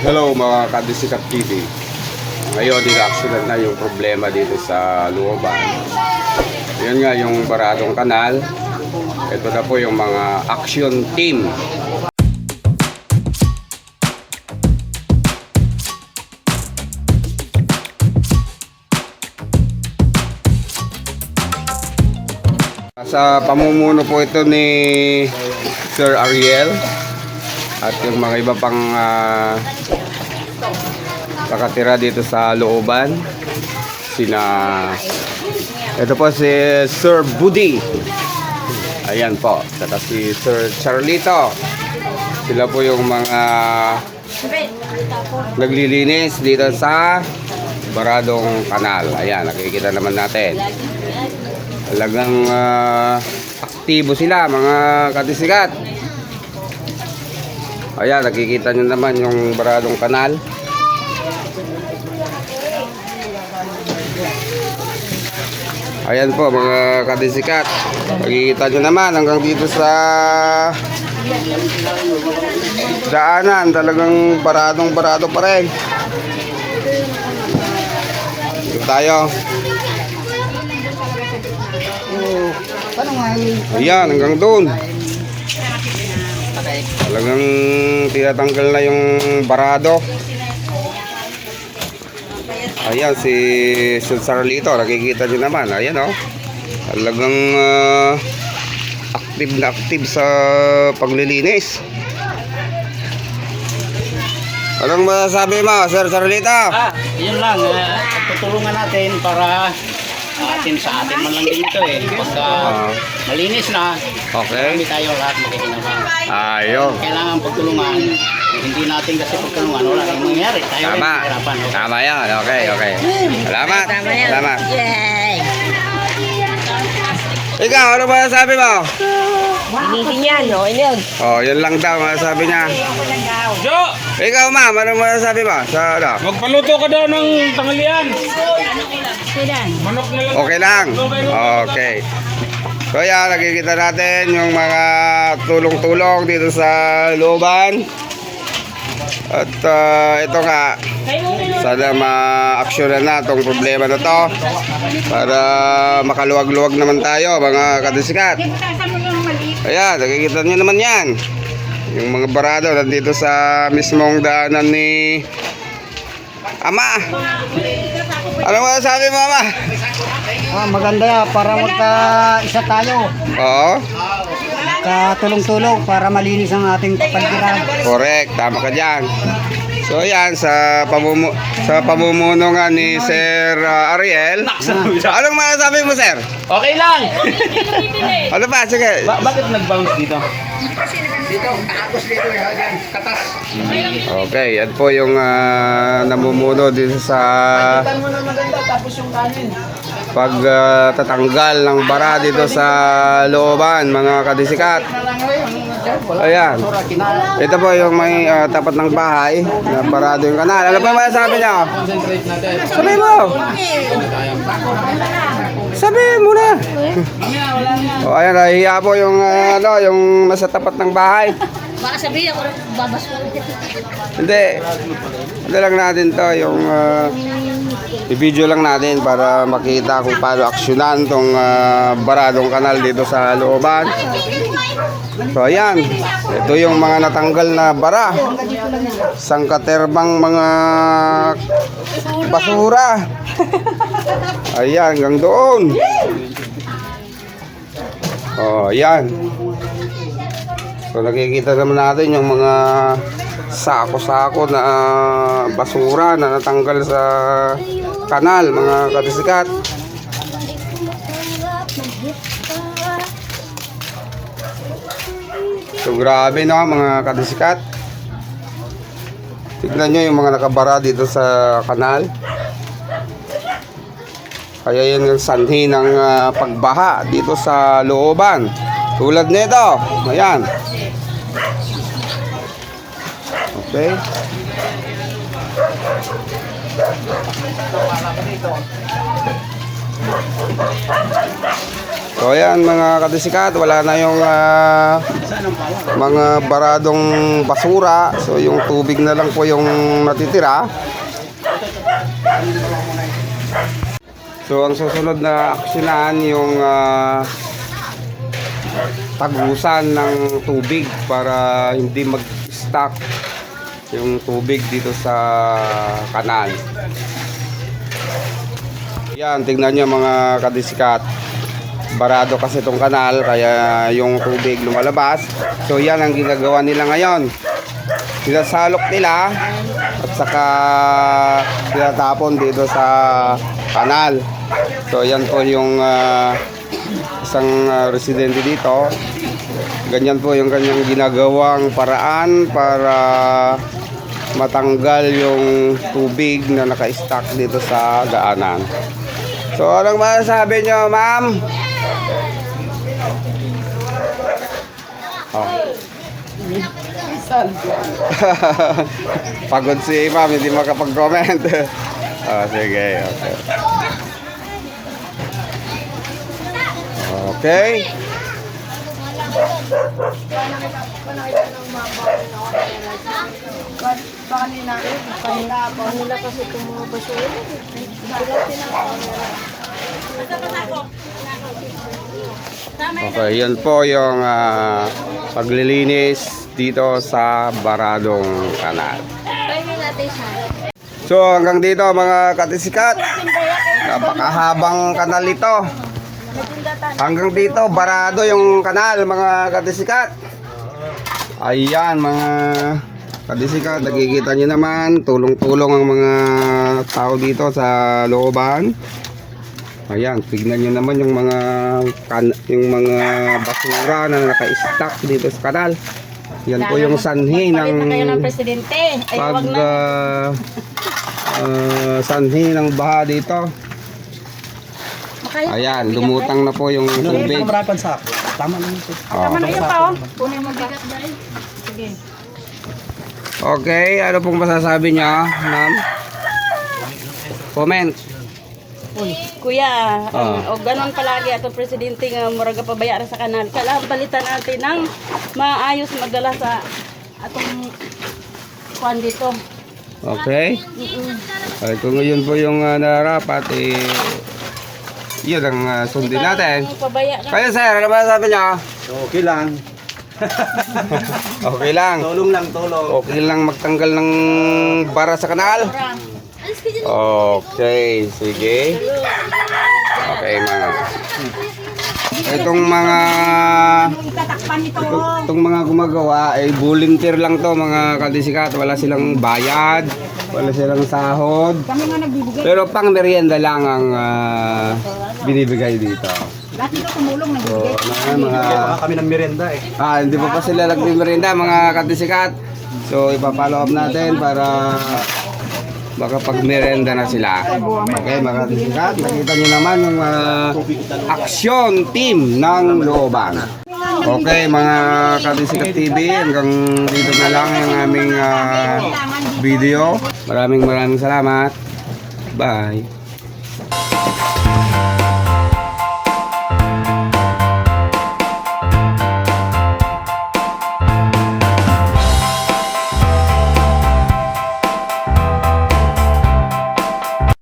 Hello mga kadisikat TV. Ngayon, dinaaksyonan na yung problema dito sa looban. Yan nga yung baradong kanal. Ito na po yung mga action team. Sa pamumuno po ito ni Sir Ariel at yung mga iba pang ah, nakatira dito sa looban sina ito po si Sir Budi. Ayan po saka si Sir Charlito. Sila po yung mga naglilinis dito sa Baradong Kanal. Ayan nakikita naman natin. Talagang ah, aktibo sila mga katisikat Ayan, nakikita nyo naman yung baradong kanal. Ayan po mga kadisikat. Nakikita nyo naman hanggang dito sa daanan. Talagang baradong barado pa rin. Dito tayo. Ayan, hanggang doon. Talagang tinatanggal na yung barado. Ayan, si Sir Sarlito, nakikita nyo naman. Ayan, oh. Talagang ah, active na active sa paglilinis. Anong masasabi mo, Sir Sarlito? Ah, yun lang. Uh, tutulungan natin para atin sa atin man lang din ito eh. Pagka Ah. malinis na, Okay. hindi tayo lahat makikinabang. Ayun. Kailangan pagtulungan. Hindi natin kasi pagtulungan, wala nang mangyayari. Tayo rin Tama. mahirapan. Okay? Tama yan. Okay, okay. Salamat. Salamat. Yay! Ikaw, ano ba sabi mo? Inisin yan, no? Inog. Oh, yun lang daw masasabi niya. Jo, Ikaw, ma'am, ano masasabi mo? Sa ano? magpaluto ka daw ng tanghalian. Okay lang. Okay. So yan, nakikita natin yung mga tulong-tulong dito sa looban. At ah, ito nga, sana ma-actionan na itong problema na to para makaluwag-luwag naman tayo mga kadisikat. Ayan, nakikita nyo naman yan. Yung mga barado nandito sa mismong daanan ni Ama. Ano masasabi mo, Ama? Ah, maganda yan para magka-isa tayo. Oo. Katulong-tulong para malinis ang ating kapaligiran. Correct, tama ka diyan. So yan sa pamumu sa pamumuno nga ni Sir uh, Ariel. Anong masasabi mo, Sir? Okay lang. Ano ba? Sige. Ba- bakit nag-bounce dito? Okay, yan po yung ah, namumuno dito sa mo na maganda tapos yung kanin. pagtatanggal ng bara dito sa looban, mga kadisikat. Ayan. Ito po yung may ah, tapat ng bahay na parado yung kanal. Ano pa masasabi niyo? Concentrate natin. Sabi mo! Sabi mo na! o ayan, nahihiya po yung, ah, ano, yung nasa tapat ng bahay. Baka sabihin ako, babas mo. Hindi. Ano lang natin to, yung ah, i-video lang natin para makita kung paano aksyonan tong ah, baradong kanal dito sa looban. So ayan, ito yung mga natanggal na bara. Sangkaterbang mga basura. Ayan, hanggang doon. Oh, ayan. So nakikita naman natin yung mga sako-sako na basura na natanggal sa kanal, mga katisikat. So grabe no, mga katisikat. Tignan nyo yung mga nakabara dito sa kanal. Kaya yun yung sanhi ng ah, pagbaha dito sa looban. Tulad nito. Ayan. Okay. So ayan mga kadisikat, wala na yung ang pala? mga baradong basura. So yung tubig na lang po yung natitira. So ang susunod na aksyonan yung ah, tagusan ng tubig para hindi mag-stock yung tubig dito sa kanal. Yan, tingnan nyo mga kadisikat. Barado kasi itong kanal, kaya yung tubig lumalabas. So yan ang ginagawa nila ngayon. Sinasalok nila at saka tinatapon dito sa kanal. So yan po yung ah, isang ah, residente dito. Ganyan po yung kanyang ginagawang paraan para matanggal yung tubig na naka-stack dito sa daanan. So, anong masasabi nyo, ma'am? Oh. Pagod si ma'am, hindi makapag-comment. oh, sige, okay. Okay. Kanila kasi itong mga basura. Okay, yan po yung ah, paglilinis dito sa Baradong Kanal. So hanggang dito mga katisikat. Napakahabang kanal ito. Hanggang dito barado yung kanal mga katisikat. Ayan mga katisikat. Nakikita nyo naman. Tulong-tulong ang mga tao dito sa looban. Ayan, tignan nyo naman yung mga kan yung mga basura na naka-stack dito sa kanal. Yan po yung sanhi ng na ng presidente. Ay, pag wag na. ah, ah, sanhi ng baha dito. Ayan, lumutang na po yung tubig. Pamrapan sa ako. Tama naman ito. Oh. Ano yun pa, oh? Kunin mo bigat dahil. Sige. Okay, ano pong masasabi niya, ma'am? Comment. Uy, kuya, Ah. o ganon palagi ato presidente nga muraga pabayaan sa kanal. Kailangan balitan natin ng maayos magdala sa atong kuan dito. Okay? Ay, kung yun po yung uh, narapat, eh, yun ang ah, sundin natin. Ang Pabaya ka. Kaya sir, ano masasabi niya? Okay lang. Okay lang. Tulong lang, tulong. Okay lang magtanggal ng bara sa kanal? Okay, sige. Okay, mga. Itong mga ito- itong mga gumagawa ay volunteer lang to mga kadisikat. Wala silang bayad, wala silang sahod. Pero pang merienda lang ang ah, binibigay dito. So, mga, mga Baka kami ng merienda eh. Ah, hindi pa pa sila nagmimerienda mga katisikat. So, ipapollow up natin para makapag-merenda na sila. Okay, mga katisikat. Nakita nyo naman yung uh, action team ng looban. Okay, mga katisikat TV, hanggang dito na lang yung aming ah, video. Maraming maraming salamat. Bye.